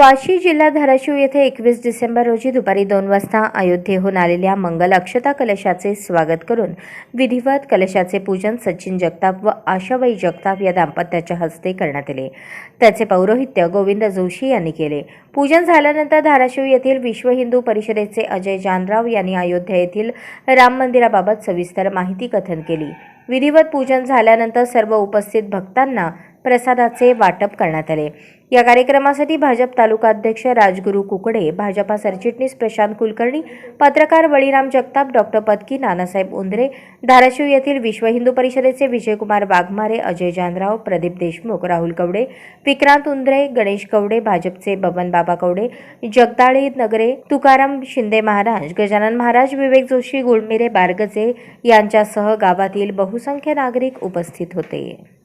वाशी जिल्हा धाराशिव येथे एकवीस डिसेंबर रोजी दुपारी दोन वाजता अयोध्येहून आलेल्या मंगल अक्षता कलशाचे स्वागत करून विधिवत कलशाचे पूजन सचिन जगताप व आशाबाई जगताप या दाम्पत्याच्या हस्ते करण्यात आले. त्याचे पौरोहित्य गोविंद जोशी यांनी केले. पूजन झाल्यानंतर धाराशिव येथील विश्व हिंदू परिषदेचे अजय जानराव यांनी अयोध्या येथील राम मंदिराबाबत सविस्तर माहिती कथन केली. विधिवत पूजन झाल्यानंतर सर्व उपस्थित भक्तांना प्रसादाचे वाटप करण्यात आले. या कार्यक्रमासाठी भाजप तालुका अध्यक्ष राजगुरू कुकडे भाजपा सरचिटणीस प्रशांत कुलकर्णी पत्रकार बळीराम जगताप डॉक्टर पत्की नानासाहेब उंद्रे धाराशिव येथील विश्व हिंदू परिषदेचे विजयकुमार वाघमारे अजय जानराव प्रदीप देशमुख राहुल कवडे विक्रांत उंद्रे गणेश कवडे भाजपचे बबन बाबा कवडे जगदाळे नगरे तुकाराम शिंदे महाराज गजानन महाराज विवेक जोशी गुळमिरे बारगजे यांच्यासह गावातील बहुसंख्य नागरिक उपस्थित होते.